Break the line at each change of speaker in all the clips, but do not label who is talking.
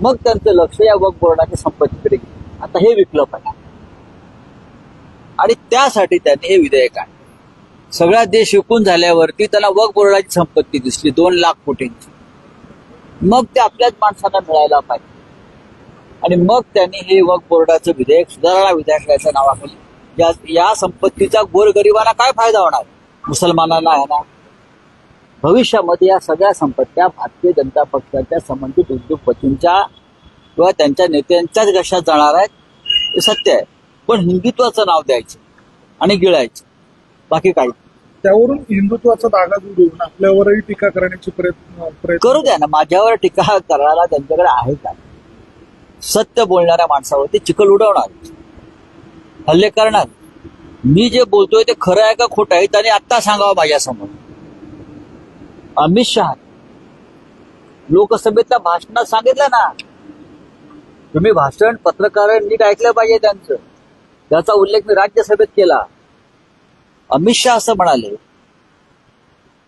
मग त्यांचं लक्ष या वक बोर्डाच्या संपत्तीकडे गेलं. आता हे विकलं पाहिजे आणि त्यासाठी त्यांनी हे विधेयक आहे सगळा देश विकून झाल्यावरती त्यांना वक बोर्डाची संपत्ती दिसली दोन लाख कोटींची. मग ते आपल्याच माणसांना मिळायला पाहिजे. आणि मग त्यांनी हे वक बोर्डाचं विधेयक सुधारणा विधेयकाच्या नावाखाली या या संपत्तीचा गोरगरिबांना काय फायदा होणार? मुसलमानांना आहे ना भविष्यामध्ये या सगळ्या संपत्त्या भारतीय जनता पक्षाच्या संबंधित उद्योगपतींच्या किंवा त्यांच्या नेत्यांच्याच घशात जाणार आहेत हे सत्य आहे. पण हिंदुत्वाचं नाव द्यायचं आणि गिळायचं. बाकी काही
त्यावरून हिंदुत्वाचा धागा जोडून आपल्यावरही टीका करण्याची प्रयत्न प्रयत्न
करू द्या ना. माझ्यावर टीका करायला त्यांच्याकडे आहे का? सत्य बोलणाऱ्या माणसावरती चिखल उडवणार. हल्ले करणार. मी जे बोलतोय ते खरं आहे का खोटं आहे त्याने आत्ता सांगावं माझ्यासमोर. अमित शहा. लोकसभेतल्या भाषणात सांगितलं ना तुम्ही भाषण पत्रकार नीट ऐकलं पाहिजे त्यांचं. त्याचा उल्लेख मी राज्यसभेत केला. अमित शहा असं म्हणाले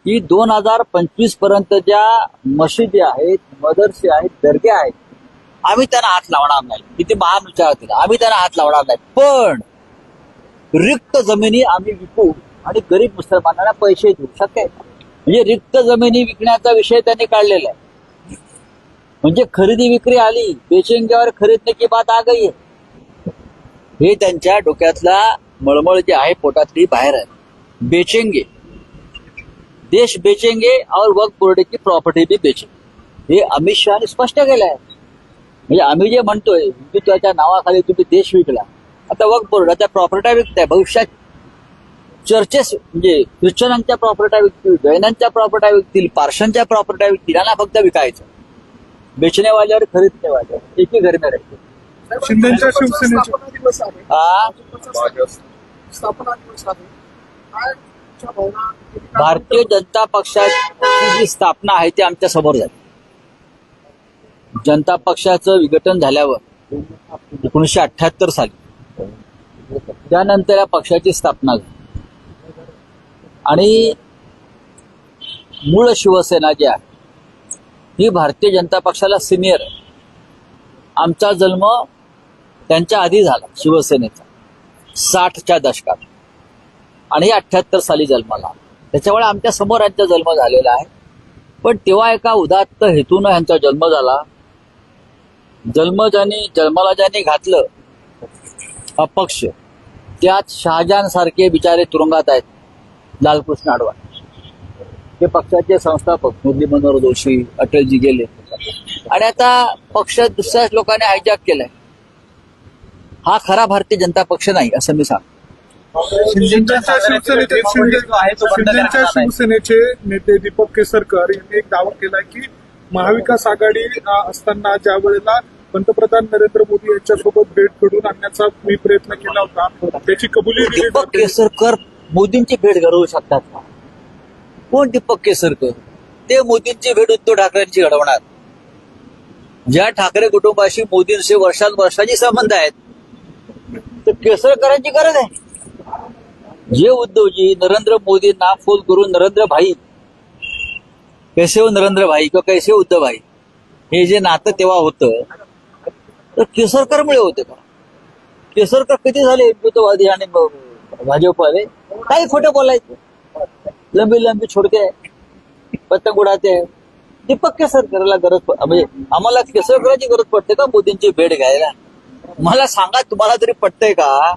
की दोन हजार पंचवीसपर्यंत ज्या मशिदी आहेत मदरसे आहेत दर्गे आहेत. आम्ही त्यांना हात लावणार नाही. किती महान विचार होते आम्ही त्यांना हात लावणार नाही. पण रिक्त जमिनी आम्ही विकू आणि गरीब मुसलमानांना पैसे देऊ. शक्य आहे का? म्हणजे रिक्त जमिनी विकण्याचा विषय त्यांनी काढलेला आहे. म्हणजे खरेदी विक्री आली बेचेंग्यावर खरेदी की बात आ गई हे त्यांच्या डोक्यातला मळमळ जे आहे पोटातली बाहेर आहे. बेचेंगे. देश बेचेंगे और वक्त बोर्ड की प्रॉपर्टी भी बेचेंगे. हे अमित शहाने स्पष्ट केलं आहे. म्हणजे आम्ही जे म्हणतोय हिंदुत्वाच्या नावाखाली तुम्ही देश विकला. आता वक्त बोर्ड त्या प्रॉपर्ट्या विकताय भविष्यात चर्चेस म्हणजे ख्रिश्चनांच्या प्रॉपर्ट्या विकतील जैनांच्या प्रॉपर्ट्या विकतील पार्शांच्या प्रॉपर्ट्या विकतील यांना फक्त विकायचं. बेचनेवाल्यावर खरीदनेवाल्यावर एकही घर राहायचं
शिंदेच्या
भारतीय जनता पक्षाची जी स्थापना आहे ती आमच्यासमोर झाली. जनता पक्षाचं विघटन झाल्यावर एकोणीसशे अठ्याहत्तर साली. त्यानंतर या पक्षाची स्थापना झाली. आणि मूळ शिवसेना जी आहे ही भारतीय जनता पक्षाला सिनियर आहे. आमचा जन्म त्यांच्या आधी झाला शिवसेनेचा. साठच्या दशकात. आणि अठ्ठ्याहत्तर साली जन्माला त्याच्यामुळे आमच्यासमोर यांचा जन्म झालेला आहे. पण तेव्हा एका उदात्त हेतून यांचा जन्म झाला. जन्म ज्यांनी जन्माला ज्यांनी घातलं अपक्ष त्यात शहाजहान सारखे बिचारे तुरुंगात आहेत. लालकृष्ण अडवाणी ते पक्षाचे संस्थापक मुरली मनोहर जोशी अटलजी गेले. आणि आता पक्ष दुसऱ्याच लोकांनी हायजॅक केलाय. हा खरा भारतीय जनता पक्ष नाही असं मी सांगतो.
शिंदेच्या शिवसेनेचे नेते दीपक केसरकर यांनी एक दावा केलाय की महाविकास आघाडी असताना ज्या वेळेला पंतप्रधान नरेंद्र मोदी यांच्यासोबत भेट घडून आणण्याचा मी प्रयत्न केला होता. त्याची कबुली दिली
दीपक. केसरकर मोदींची भेट घडवू शकतात का? कोण दीपक केसरकर? ते मोदींची भेट उद्धव ठाकरेंची घडवणार. ज्या ठाकरे कुटुंबाशी मोदींशी वर्षानुवर्षाची संबंध आहेत तर केसरकरांची गरज आहे. जे उद्धवजी नरेंद्र मोदींना फोन करून नरेंद्र भाई कैसे हो नरेंद्र भाई किंवा कैसे हो उद्धव भाई हे जे नातं तेव्हा होतं तर केसरकरमुळे होते का? केसरकर किती झाले? हिंदुत्ववादी आणि भाजपवाले? काही खोटं बोलायचं. लंबी लंबी छोडके पतंग उडाते. दीपक केसरकरला गरज प- म्हणजे आम्हाला केसरकरांची गरज पडते का? मोदींची भेट घ्यायला. मला सांगा तुम्हाला तरी पटतंय का?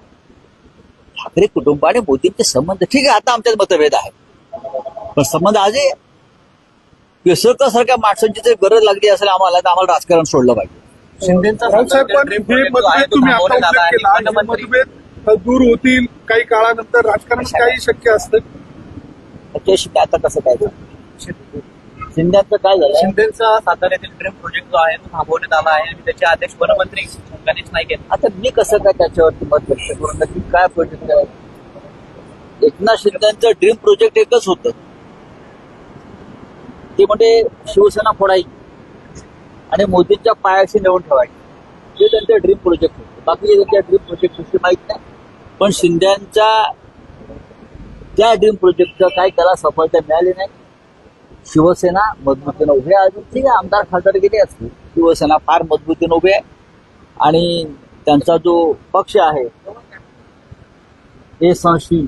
ठाकरे कुटुंब आणि मोदींचे संबंध ठीक आहे आता आमच्यात मतभेद आहे पण संबंध आजही आहे. केसरकर सारख्या माणसांची जर गरज लागली असेल आम्हाला तर आम्हाला राजकारण सोडलं पाहिजे.
शिंदेचा
दूर होतील काही काळानंतर राजकारण काही शक्य असतं.
काय आता कसं काय झालं? शिंद्यांचं काय झालं?
शिंदेचा साताऱ्यातील ड्रीम प्रोजेक्ट जो आहे तो थांबवण्यात आला आहे आणि त्याचे अध्यक्ष वनमंत्री गणेश नाईक आहेत.
आता मी कसं काय त्याच्यावरती मत व्यक्त करू? नक्की काय प्रोजेक्ट आहे? एकनाथ शिंदेचं ड्रीम प्रोजेक्ट एकच होतं. ते म्हणजे शिवसेना फोडायची आणि मोदींच्या पायाशी नेऊन ठेवायची. ते त्यांचं ड्रीम प्रोजेक्ट होतं. बाकीचे त्यांच्या ड्रीम प्रोजेक्ट विषयी माहीत नाही. पण शिंद्यांच्या त्या ड्रीम प्रोजेक्टचं काय त्याला सफलता मिळाली नाही. शिवसेना मजबूतीने उभी आहे. अजून ठीक आहे आमदार खासदार गेले असतील. शिवसेना फार मजबूतीने उभी आहे. आणि त्यांचा जो पक्ष आहे हे संशी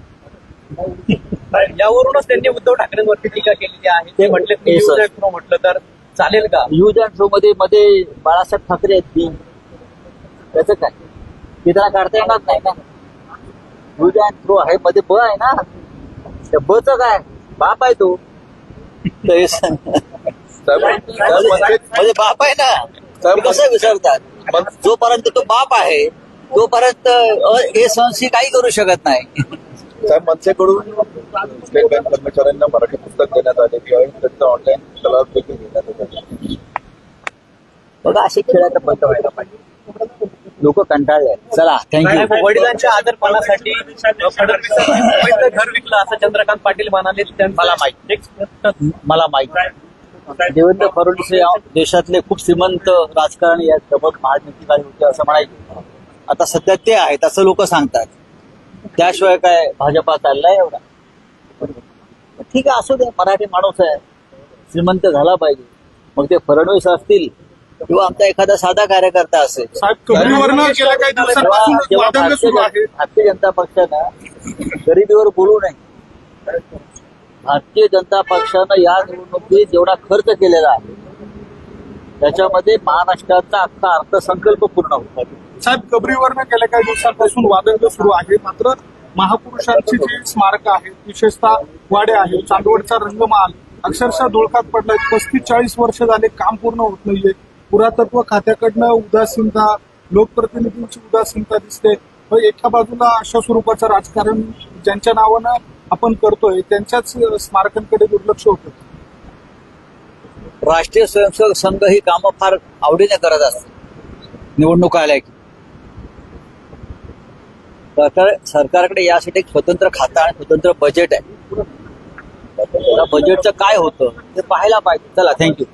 यावरूनच त्यांनी उद्धव ठाकरेंवरती टीका केलेली आहे. ते म्हटले थ्रो म्हटलं तर चालेल का?
न्यूज अँड शो मध्ये मध्ये बाळासाहेब ठाकरे आहेत. त्याचं काय? ते त्याला काढता येणार नाही ना? न्यूज अँड थ्रो आहे मध्ये ब आहे ना? त्या बच काय? बाप आहे तो. तर म्हणजे बाप आहे ना? ते कसं विसरतात? जोपर्यंत तो बाप आहे तोपर्यंत अ, हे संशी काही करू शकत नाही.
साहेब मनसेकडून स्टेट बँक कर्मचाऱ्यांना मराठी पुस्तक देण्यात आले. किंवा त्यांचं ऑनलाईन क्लास देखील घेण्यात आले.
बघा असे खेळायला बंद व्हायला पाहिजे. लोक कंटाळले चला थँक्यू
वडिलांच्या आदरपणासाठी फडणवीसांनी घर विकलं असं चंद्रकांत पाटील म्हणाले
मला माहीत. मला माहीत. देवेंद्र फडणवीस हे देशातले खूप श्रीमंत राजकारणी आहेत प्रबळ महाडनीतिकारी होते असं म्हणायचे. आता सध्या ते आहेत असं लोक सांगतात. त्याशिवाय काय भाजपा चाललाय एवढा? ठीक आहे असू दे मराठी माणूस आहे. श्रीमंत झाला पाहिजे. मग ते फडणवीस असतील किंवा आमचा एखादा साधा कार्यकर्ता असेल. भारतीय
आहे.
जनता पक्षानं गरिबीवर बोलू नये. भारतीय जनता पक्षानं या निवडणुकीत जेवढा खर्च केलेला आहे त्याच्यामध्ये महाराष्ट्राचा अख्खा अर्थसंकल्प पूर्ण होता
साहेब कबरीवरनं गेल्या काही दिवसांपासून वादंग सुरू आहे मात्र महापुरुषांची जी स्मारकं आहेत विशेषतः वाडे आहे चांदवडचा रंगमहाल अक्षरशः धुळकात पडलाय पस्तीस चाळीस वर्ष झाले काम पूर्ण होत नाहीये. पुरातत्व खात्याकडनं उदासीनता लोकप्रतिनिधींची उदासीनता दिसते. व एका बाजूला अशा स्वरूपाचं राजकारण ज्यांच्या नावानं आपण करतोय त्यांच्याच स्मारकांकडे दुर्लक्ष होतं.
राष्ट्रीय स्वयंसेवक संघ ही कामं फार आवडीने करत असते. निवडणूक आल्या की. सरकार सरकारकडे यासाठी एक स्वतंत्र खाता आणि स्वतंत्र बजेट आहे. बजेटचं काय होतं ते पाहायला पाहिजे. चला थँक्यू